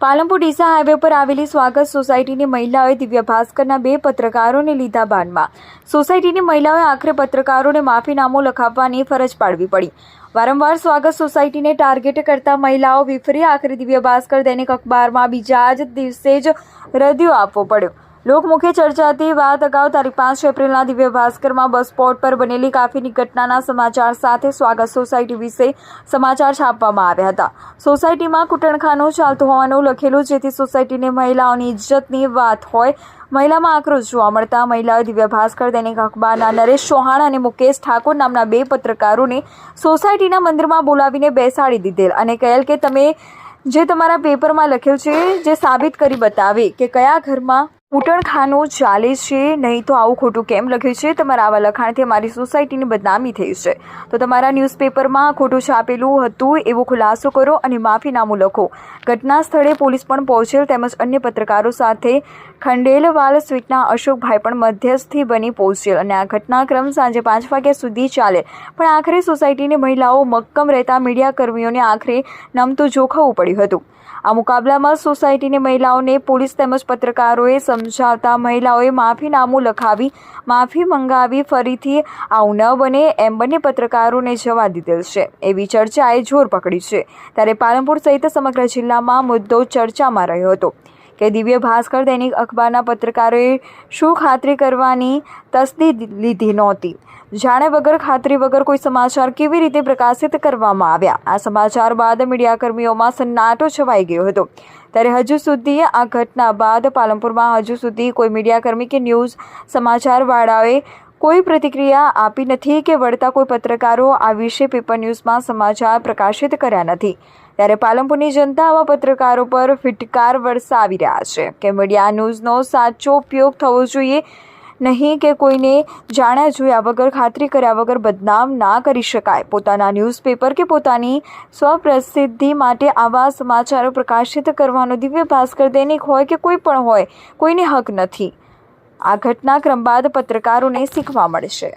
Palanpur Deesa highway પર આવેલી સ્વાગત સોસાયટીની મહિલાઓએ દિવ્ય ભાસ્કરના બે પત્રકારોને લીધા બાનમાં. સોસાયટીની મહિલાઓએ આખરે પત્રકારોને માફીનામું લખાવવાની ફરજ પાડવી પડી. વારંવાર સ્વાગત સોસાયટીને ટાર્ગેટ કરતા મહિલાઓ વિફરી, આખરે દિવ્ય ભાસ્કર દૈનિક અખબારમાં બીજા જ દિવસે જ રદિયો આપવો પડ્યો. લોકમુખે ચર્ચાતી વાત અગાઉ તારીખ પાંચ એપ્રિલના દિવ્ય ભાસ્કરમાં બસ સ્પોટ પર બનેલી કાફીની ઘટનાના સમાચાર સાથે સ્વાગત સોસાયટી વિશે સમાચાર છાપવામાં આવ્યા હતા. સોસાયટીમાં કૂટણખાનું ચાલતું હોવાનું લખેલું, જેથી સોસાયટીની મહિલાઓની ઇજ્જતની વાત હોય, મહિલામાં આક્રોશ જોવા મળતા મહિલાઓ દિવ્ય ભાસ્કર, દૈનિક અખબારના નરેશ ચૌહાણ અને મુકેશ ઠાકોર નામના બે પત્રકારોને સોસાયટીના મંદિરમાં બોલાવીને બેસાડી દીધેલ અને કહેલ કે તમે જે તમારા પેપરમાં લખેલ છે, જે સાબિત કરી બતાવે કે કયા ઘરમાં કૂટણખાનું ચાલે છે, નહીં તો આવું ખોટું કેમ લખ્યું છે? તમારા આવા લખાણથી અમારી સોસાયટીની બદનામી થઈ છે. તો તમારા ન્યૂઝપેપરમાં ખોટું છાપેલું હતું, એવો ખુલાસો કરો અને માફીનામું લખો. ઘટના સ્થળે પોલીસ પણ પહોંચેલ તેમજ અન્ય પત્રકારો સાથે ખંડેલવાલ સ્વીટના અશોકભાઈ પણ મધ્યસ્થી બની પહોંચેલ અને આ ઘટનાક્રમ સાંજે પાંચ વાગ્યા સુધી ચાલે. પણ આખરે સોસાયટીની મહિલાઓ મક્કમ રહેતા મીડિયા કર્મીઓને આખરે નમતું જોખવવું પડ્યું હતું. આ મુકાબલામાં સોસાયટીની મહિલાઓને પોલીસ તેમજ પત્રકારોએ સમજાવતા મહિલાઓએ માફીનામું લખાવી, માફી મંગાવી ફરીથી આવું ન બને એમ બંને પત્રકારોને જવા દીધેલ છે. એવી ચર્ચાએ જોર પકડી છે. ત્યારે પાલનપુર સહિત સમગ્ર જિલ્લામાં મુદ્દો ચર્ચામાં રહ્યો હતો. કે દિવ્ય ભાસ્કર દૈનિક અખબારના પત્રકારોએ શું ખાતરી કરવાની તસદી લીધી નહોતી? જાણે વગર ખાતરી વગર કોઈ સમાચાર કેવી રીતે પ્રકાશિત કરવામાં આવ્યા? આ સમાચાર બાદ મીડિયાકર્મીઓમાં સન્નાટો છવાઈ ગયો હતો. ત્યારે હજુ સુધી આ ઘટના બાદ પાલનપુરમાં હજુ સુધી કોઈ મીડિયાકર્મી કે ન્યૂઝ સમાચારવાળાએ કોઈ પ્રતિક્રિયા આપી નથી કે વળતા કોઈ પત્રકારો આ વિશે પેપર ન્યૂઝમાં સમાચાર પ્રકાશિત કર્યા નથી. ત્યારે પાલનપુરની જનતા આવા પત્રકારો પર ફિટકાર વરસાવી રહ્યા છે. કે મીડિયા ન્યૂઝનો સાચો ઉપયોગ થવો જોઈએ, નહીં કે કોઈને જાણ્યા જોયા વગર, ખાતરી કર્યા વગર બદનામ ના કરી શકાય. પોતાના ન્યૂઝપેપર કે પોતાની સ્વપ્રસિદ્ધિ માટે આવા સમાચારો પ્રકાશિત કરવાનો દિવ્ય ભાસ્કર દૈનિક હોય કે કોઈ પણ હોય, કોઈને હક નથી. આ ઘટનાક્રમ બાદ પત્રકારોને શીખવા મળશે.